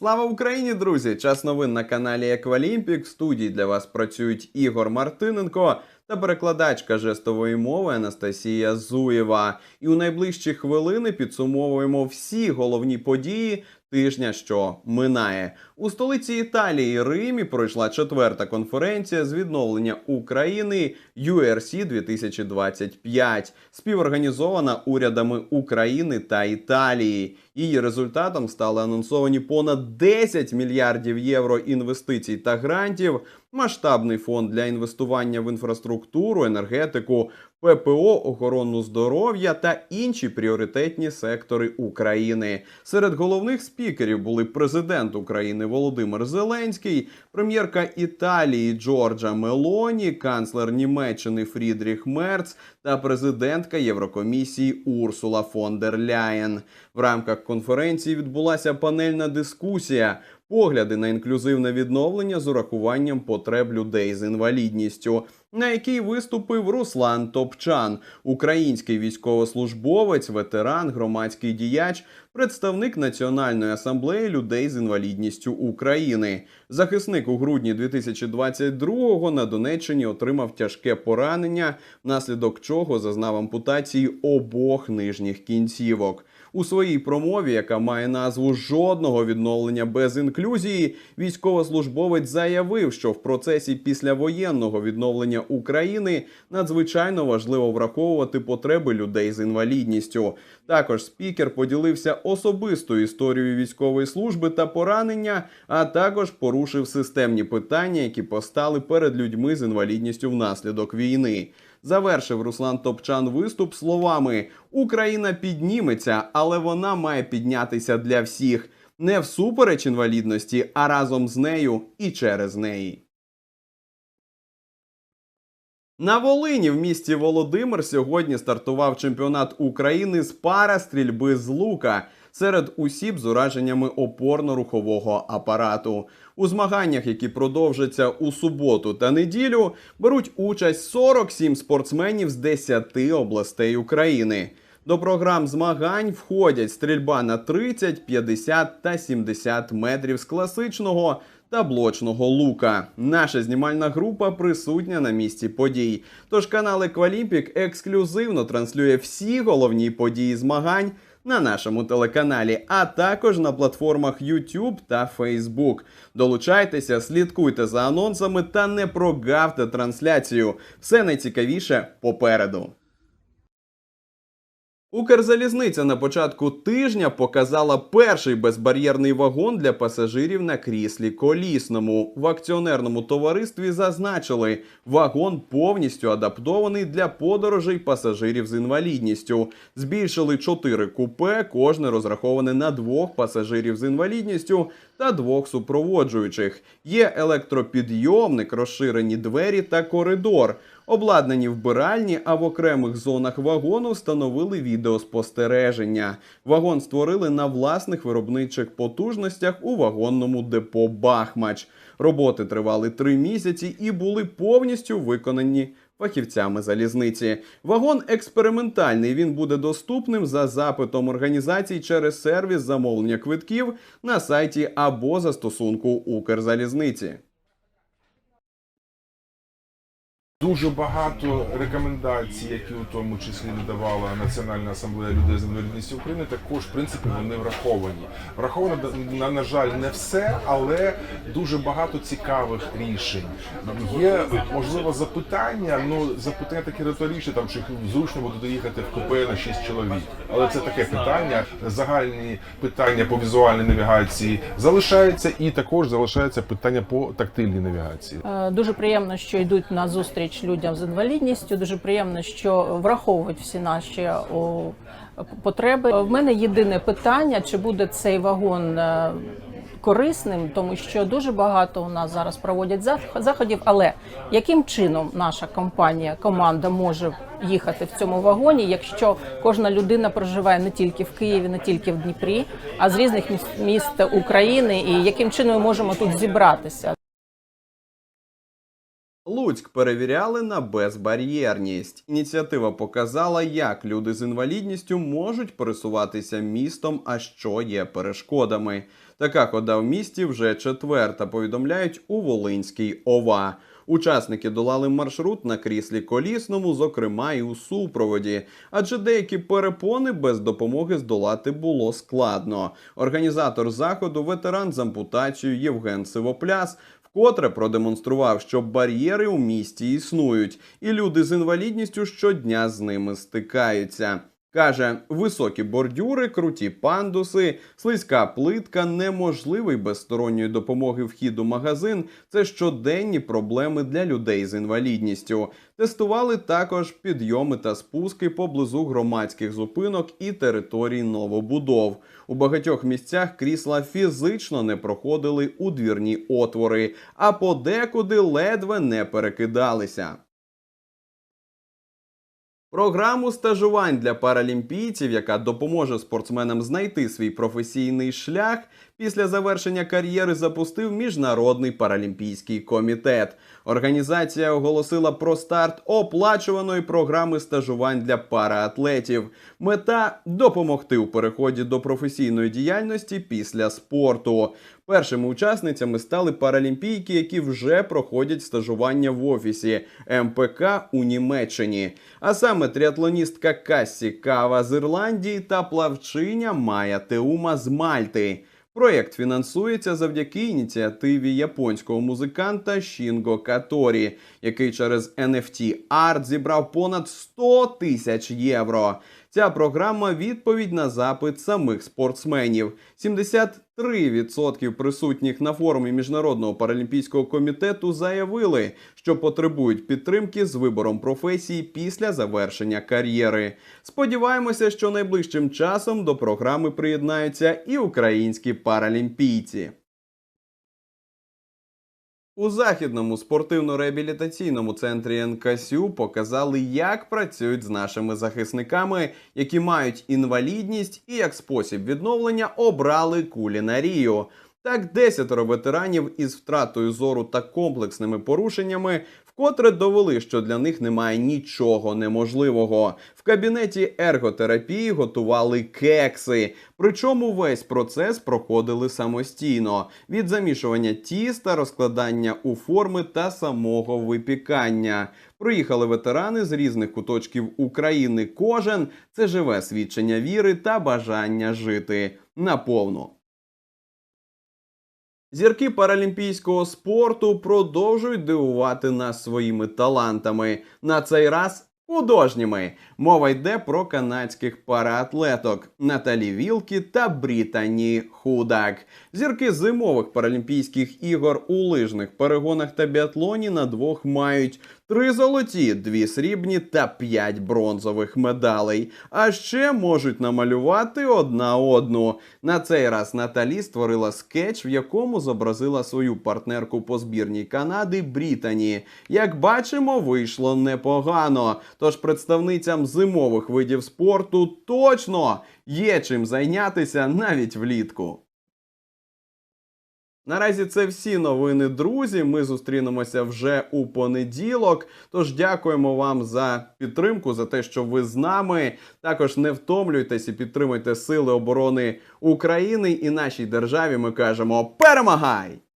Слава Україні, друзі! Час новин на каналі Еквалімпік. В студії для вас працюють Ігор Мартиненко та перекладачка жестової мови Анастасія Зуєва. І у найближчі хвилини підсумовуємо всі головні події тижня, що минає. У столиці Італії Римі пройшла четверта конференція з відновлення України URC 2025, співорганізована урядами України та Італії. Її результатом стали анонсовані понад 10 мільярдів євро інвестицій та грантів, масштабний фонд для інвестування в інфраструктуру, енергетику, ППО, охорону здоров'я та інші пріоритетні сектори України. Серед головних спікерів були президент України Володимир Зеленський, прем'єрка Італії Джорджа Мелоні, канцлер Німеччини Фрідріх Мерц та президентка Єврокомісії Урсула фон дер Ляєн. В рамках конференції відбулася панельна дискусія. Погляди на інклюзивне відновлення з урахуванням потреб людей з інвалідністю, на якій виступив Руслан Топчан, український військовослужбовець, ветеран, громадський діяч, представник Національної асамблеї людей з інвалідністю України. Захисник у грудні 2022-го на Донеччині отримав тяжке поранення, внаслідок чого зазнав ампутації обох нижніх кінцівок. У своїй промові, яка має назву жодного відновлення без інклюзії, військовослужбовець заявив, що в процесі післявоєнного відновлення України надзвичайно важливо враховувати потреби людей з інвалідністю. Також спікер поділився особистою історією військової служби та поранення, а також порушив системні питання, які постали перед людьми з інвалідністю внаслідок війни. Завершив Руслан Топчан виступ словами: Україна підніметься, але вона має піднятися для всіх не всупереч інвалідності, а разом з нею і через неї. На Волині в місті Володимир сьогодні стартував чемпіонат України з парастрільби з лука серед осіб з ураженнями опорно-рухового апарату. У змаганнях, які продовжаться у суботу та неділю, беруть участь 47 спортсменів з 10 областей України. До програм змагань входять стрільба на 30, 50 та 70 метрів з класичного та блочного лука. Наша знімальна група присутня на місці подій. Тож канал Еквалімпік ексклюзивно транслює всі головні події змагань на нашому телеканалі, а також на платформах YouTube та Facebook. Долучайтеся, слідкуйте за анонсами та не прогавте трансляцію. Все найцікавіше попереду. Укрзалізниця на початку тижня показала перший безбар'єрний вагон для пасажирів на кріслі колісному. В акціонерному товаристві зазначили, вагон повністю адаптований для подорожей пасажирів з інвалідністю. Збільшили чотири купе, кожне розраховане на двох пасажирів з інвалідністю та двох супроводжуючих. Є електропідйомник, розширені двері та коридор. Обладнані вбиральні, а в окремих зонах вагону встановили відеоспостереження. Вагон створили на власних виробничих потужностях у вагонному депо Бахмач. Роботи тривали три місяці і були повністю виконані фахівцями залізниці. Вагон експериментальний. Він буде доступним за запитом організацій через сервіс замовлення квитків на сайті або застосунку Укрзалізниці. Дуже багато рекомендацій, які у тому числі видавала Національна асамблея людей з інвалідністю України, також в принципі вони враховані. Враховано на, на жаль, не все, але дуже багато цікавих рішень. Є можливо запитання. Ну запитання такі риторичні, там чи зручно буде доїхати в купе на 6 чоловік. Але це таке питання. Загальні питання по візуальній навігації залишаються, і також залишається питання по тактильній навігації. Е, Дуже приємно, що йдуть на зустріч людям з інвалідністю. Дуже приємно, що враховують всі наші потреби. В мене єдине питання: чи буде цей вагон е, корисним, тому що дуже багато у нас зараз проводять зах- заходів. Але яким чином наша компанія, команда може їхати в цьому вагоні, якщо кожна людина проживає не тільки в Києві, не тільки в Дніпрі, а з різних міст України, і яким чином ми можемо тут зібратися? Луцьк перевіряли на безбар'єрність. Ініціатива показала, як люди з інвалідністю можуть пересуватися містом, а що є перешкодами. Така хода в місті вже четверта. Повідомляють у Волинській ОВА. Учасники долали маршрут на кріслі колісному, зокрема і у супроводі, адже деякі перепони без допомоги здолати було складно. Організатор заходу, ветеран з ампутацією Євген Сивопляс, вкотре продемонстрував, що бар'єри у місті існують, і люди з інвалідністю щодня з ними стикаються. Каже, високі бордюри, круті пандуси, слизька плитка, неможливий без сторонньої допомоги вхід у магазин це щоденні проблеми для людей з інвалідністю. Тестували також підйоми та спуски поблизу громадських зупинок і територій новобудов. У багатьох місцях крісла фізично не проходили у двірні отвори, а подекуди ледве не перекидалися. Програму стажувань для паралімпійців, яка допоможе спортсменам знайти свій професійний шлях, після завершення кар'єри запустив Міжнародний паралімпійський комітет. Організація оголосила про старт оплачуваної програми стажувань для параатлетів. Мета допомогти у переході до професійної діяльності після спорту. Першими учасницями стали паралімпійки, які вже проходять стажування в офісі МПК у Німеччині. А саме тріатлоністка Кассі Кава з Ірландії та плавчиня Майя Теума з Мальти. Проєкт фінансується завдяки ініціативі японського музиканта Шінго Каторі, який через NFT Art зібрав понад 100 тисяч євро. Ця програма відповідь на запит самих спортсменів. 73% присутніх на форумі Міжнародного паралімпійського комітету заявили, що потребують підтримки з вибором професії після завершення кар'єри. Сподіваємося, що найближчим часом до програми приєднаються і українські паралімпійці. У західному спортивно-реабілітаційному центрі НКСЮ показали, як працюють з нашими захисниками, які мають інвалідність, і як спосіб відновлення обрали кулінарію. Так, десятеро ветеранів із втратою зору та комплексними порушеннями вкотре довели, що для них немає нічого неможливого. В кабінеті ерготерапії готували кекси. Причому весь процес проходили самостійно: від замішування тіста, розкладання у форми та самого випікання. Приїхали ветерани з різних куточків України. Кожен це живе свідчення віри та бажання жити наповну. Зірки паралімпійського спорту продовжують дивувати нас своїми талантами. На цей раз художніми. Мова йде про канадських параатлеток Наталі Вілкі та Брітані Худак. Зірки зимових паралімпійських ігор у лижних перегонах та біатлоні на двох мають три золоті, дві срібні та п'ять бронзових медалей. А ще можуть намалювати одна одну. На цей раз Наталі створила скетч, в якому зобразила свою партнерку по збірній Канади Брітані. Як бачимо, вийшло непогано. Тож представницям зимових видів спорту точно є чим зайнятися навіть влітку. Наразі це всі новини, друзі. Ми зустрінемося вже у понеділок. Тож дякуємо вам за підтримку, за те, що ви з нами. Також не втомлюйтесь і підтримуйте Сили оборони України і нашій державі. Ми кажемо перемагай!